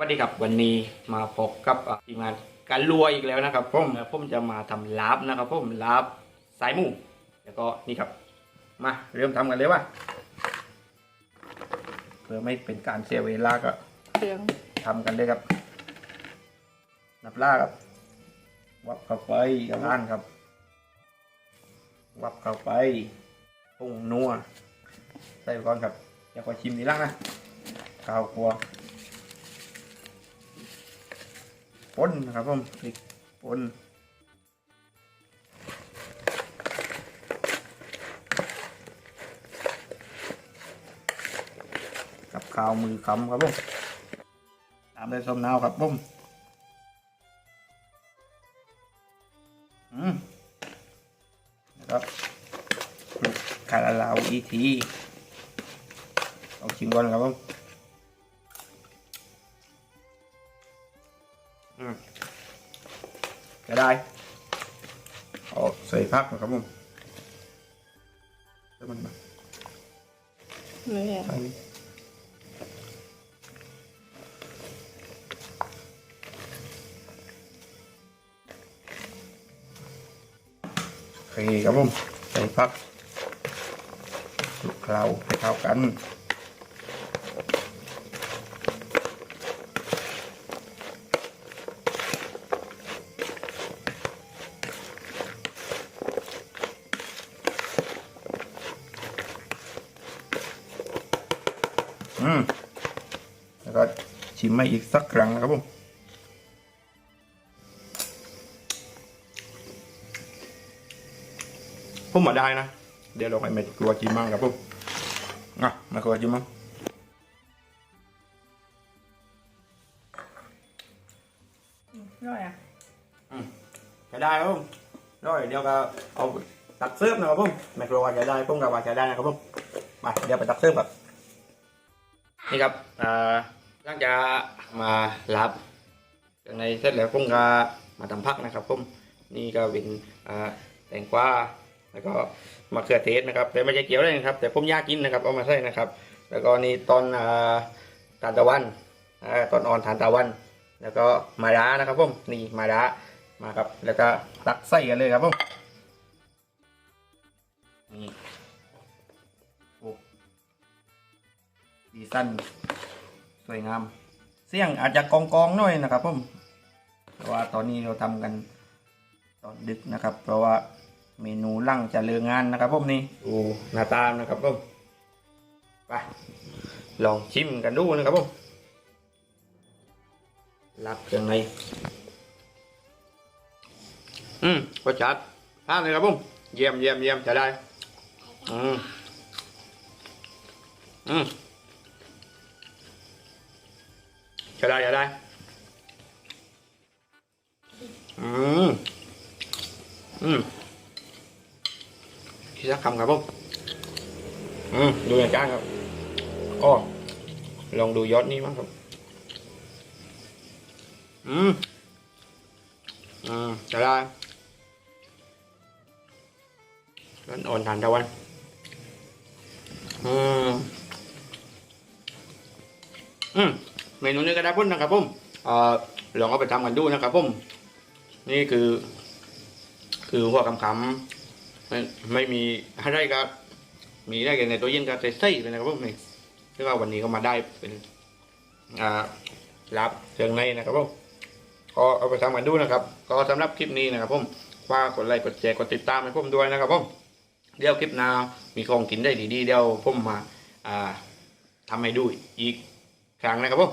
สวัสดีครับวันนี้มาพบกับอะทีมงานการรวยอีกแล้วนะครับผมแล้วผมจะมาทำลาบนะครับผมลาบสายหมูแล้วก็นี่ครับ มาเริ่มทำกันเลยว่าเพื่อไม่เป็นการเสียเวลาก็เครื่องทำกันเลยครับนับล่าครับ วับเข้าไปกับร้านครับ วับเข้าไปปรุงนัวใส่ไปก่อนครับอย่าก็ชิมทีหล่างนะข้าวคั่ว ป่นนะครับผมพริกป่นกับข้าวมือคำครับผมตามด้วยส้มนาวครับผมอืมนะครับคาราลาวอีทีเอาชิมก่อนครับผม จะได้เอาใส่พักนะครับผมแล้วมันมานี่แหละใส่โอเคครับผมใส่พักคลุกเคล้าให้เข้ากัน แล้วก็ชิมมาอีกสักครั้งนะครับผมผมมาได้นะ เดี๋ยวเราให้เม็ดกลัวจิมมั่งครับผมอะมากลัวจิมมั่งร่อยอะจะได้ครับผมร้อยเดี๋ยวก็เอาตักเสิร์ฟนะครับผมแมกโรว่าจะได้ผมกับว่าจะได้นะครับผมไปเดี๋ยวไปตักเสิร์ฟครับ นี่ครับอ่าหลังจากมารับจากในเสร็จแล้วผมก็มาทำพักนะครับผมนี่ก็เป็นอ่าแตงกวาแล้วก็มะเขือเทศนะครับ แต่ไม่ใช่เกี่ยวเลยนะครับ แต่ผมยากกินนะครับเอามาใส่นะครับ แล้วก็นี่ตอนอ่าทานตะวันอ่าตอนอ่อนทานตะวัน แล้วก็มาดานะครับผมนี่มาดามาครับ แล้วก็ตักใส่กันเลยครับผมนี่ ดีสั้นสวยงาม เสี่ยงอาจจะกองกองหน่อยนะครับผมเพราะว่าตอนนี้เราทำกันตอนดึกนะครับ เพราะว่าเมนูลั่งจะเลืองานนะครับผมนี่ดูหน้าตานะครับผมไปลองชิมกันดูนะครับผมรับเครื่องในอืมรสชาติทานเลยครับผมเยี่ยมเยี่ยมเยี่ยมจะได้อืมอืม จะได้จะได้ อืม อืมอีกสักคำครับผมอืม ดูอย่างจ้างครับอ้อลองดูยอดนี้มั้งครับ อืม อืมจะได้ร้อนอ่อนทานตะวัน อืม อืม เมนูนี้ก็ได้พ้นนะครับผมเอ่อลองเอาไปทำกันดูนะครับผมนี่คือ คือหัวคำคำๆไม่ไม่มีอะไรก็มีได้กันในตัวเย็นก็ใส่ไส้เลยนะครับผมนี่ซึ่งว่าวันนี้ก็มาได้เป็นอ่ารับเครื่องในนะครับผมก็เอาไปทำกันดูนะครับ ก็สำหรับคลิปนี้นะครับผมฝากกดไลค์กดแชร์กดติดตามให้ผมด้วยนะครับผมเดี๋ยวคลิปหน้ามีของกินได้ดีๆเดี๋ยวผมมาอ่าทำให้ดูอีกครั้งนะครับผม